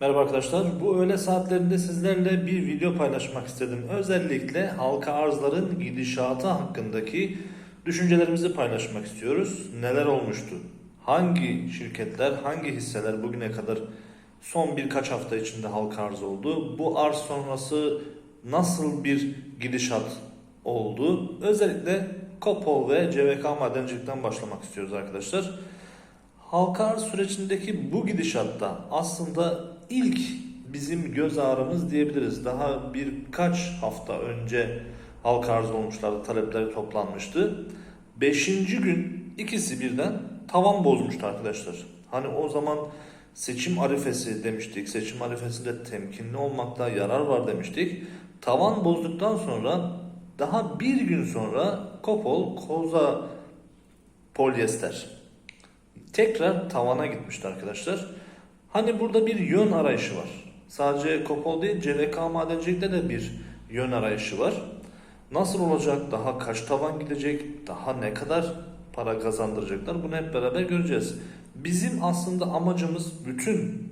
Merhaba arkadaşlar. Bu öğle saatlerinde sizlerle bir video paylaşmak istedim. Özellikle halka arzların gidişatı hakkındaki düşüncelerimizi paylaşmak istiyoruz. Neler olmuştu? Hangi şirketler, hangi hisseler bugüne kadar son birkaç hafta içinde halka arz oldu? Bu arz sonrası nasıl bir gidişat oldu? Özellikle Kopol ve CVK Madencilik'ten başlamak istiyoruz arkadaşlar. Halka arz sürecindeki bu gidişatta aslında ilk bizim göz ağrımız diyebiliriz. Daha birkaç hafta önce halka arz olmuşlardı, talepleri toplanmıştı. Beşinci gün ikisi birden tavan bozmuştu arkadaşlar. Hani o zaman seçim arifesi demiştik. Seçim arifesinde temkinli olmakta yarar var demiştik. Tavan bozduktan sonra daha bir gün sonra Kopol, Koza polyester tekrar tavana gitmişti arkadaşlar. Hani burada bir yön arayışı var. Sadece Kopol değil CVK madencilikte de bir yön arayışı var. Nasıl olacak? Daha kaç tavan gidecek? Daha ne kadar para kazandıracaklar? Bunu hep beraber göreceğiz. Bizim aslında amacımız bütün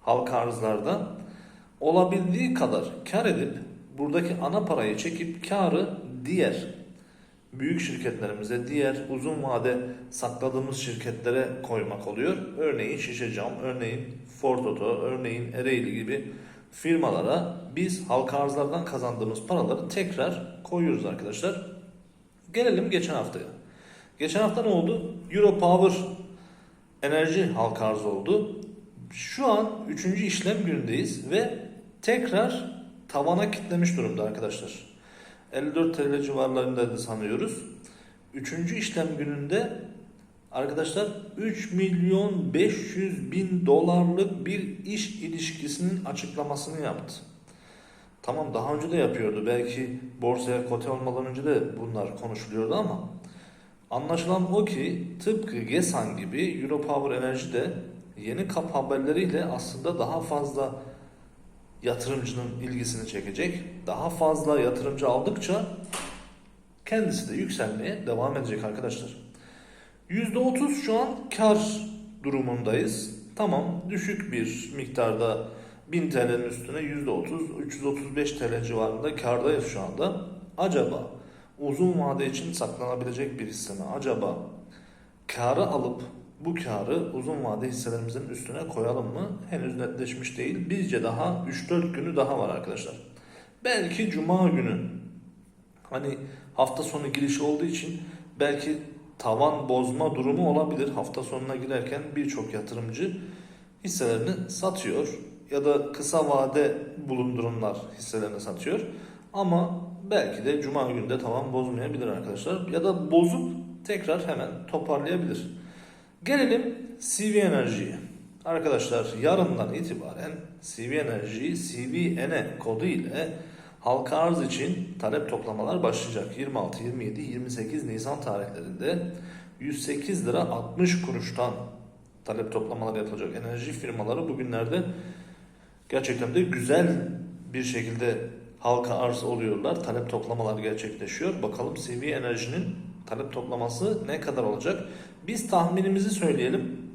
halka arzlarda olabildiği kadar kar edip buradaki ana parayı çekip karı diğer büyük şirketlerimize, diğer uzun vade sakladığımız şirketlere koymak oluyor. Örneğin Şişe Cam, örneğin Ford Auto, örneğin Ereğli gibi firmalara biz halka arzlardan kazandığımız paraları tekrar koyuyoruz arkadaşlar. Gelelim geçen haftaya. Geçen hafta ne oldu? Euro Power enerji halka arz oldu. Şu an 3. işlem günündeyiz ve tekrar tavana kitlemiş durumda arkadaşlar. 54 TL civarlarındaydı sanıyoruz. Üçüncü işlem gününde arkadaşlar 3 milyon 500 bin dolarlık bir iş ilişkisinin açıklamasını yaptı. Tamam daha önce de yapıyordu. Belki borsaya kote olmadan önce de bunlar konuşuluyordu ama anlaşılan o ki tıpkı GESAN gibi Europower Enerji de yeni kap haberleriyle aslında daha fazla yatırımcının ilgisini çekecek. Daha fazla yatırımcı aldıkça kendisi de yükselmeye devam edecek arkadaşlar. %30 şu an kar durumundayız. Tamam düşük bir miktarda 1000 TL'nin üstüne %30, 335 TL civarında kardayız şu anda. Acaba uzun vade için saklanabilecek bir hisse mi? Acaba karı alıp bu karı uzun vade hisselerimizin üstüne koyalım mı? Henüz netleşmiş değil. Bizce daha 3-4 günü daha var arkadaşlar. Belki cuma günü hani hafta sonu girişi olduğu için belki tavan bozma durumu olabilir. Hafta sonuna girerken birçok yatırımcı hisselerini satıyor ya da kısa vade bulundurumlar hisselerini satıyor. Ama belki de cuma günde tavan bozmayabilir arkadaşlar. Ya da bozup tekrar hemen toparlayabilir. Gelelim CV Enerji'ye. Arkadaşlar yarından itibaren CV Enerji CVNE kodu ile halka arz için talep toplamalar başlayacak. 26, 27, 28 Nisan tarihlerinde 108 lira 60 kuruştan talep toplamalar yapılacak. Enerji firmaları bugünlerde gerçekten de güzel bir şekilde halka arz oluyorlar. Talep toplamalar gerçekleşiyor. Bakalım CV Enerji'nin talep toplaması ne kadar olacak? Biz tahminimizi söyleyelim.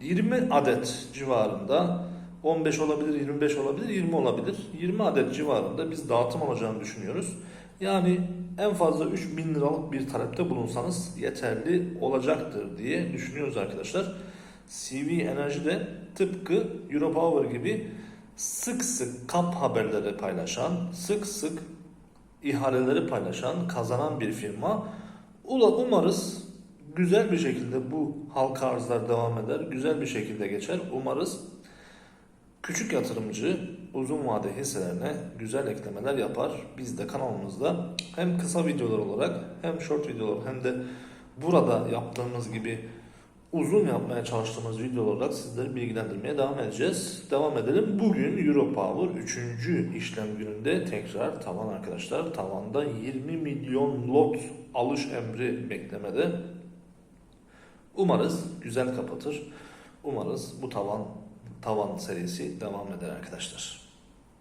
20 adet civarında 15 olabilir, 25 olabilir, 20 olabilir. 20 adet civarında biz dağıtım olacağını düşünüyoruz. Yani en fazla 3000 liralık bir talepte bulunsanız yeterli olacaktır diye düşünüyoruz arkadaşlar. CV Enerji de tıpkı Europower gibi sık sık kap haberleri paylaşan, sık sık ihaleleri paylaşan, kazanan bir firma. Ula umarız güzel bir şekilde bu halka arzlar devam eder. Güzel bir şekilde geçer. Umarız küçük yatırımcı uzun vade hisselerine güzel eklemeler yapar. Biz de kanalımızda hem kısa videolar olarak hem short videolar hem de burada yaptığımız gibi uzun yapmaya çalıştığımız videolar olarak sizleri bilgilendirmeye devam edeceğiz. Devam edelim. Bugün Europower 3. işlem gününde tekrar tavan arkadaşlar. Tavanda 20 milyon lot alış emri beklemede. Umarız güzel kapatır. Umarız bu tavan tavan serisi devam eder arkadaşlar.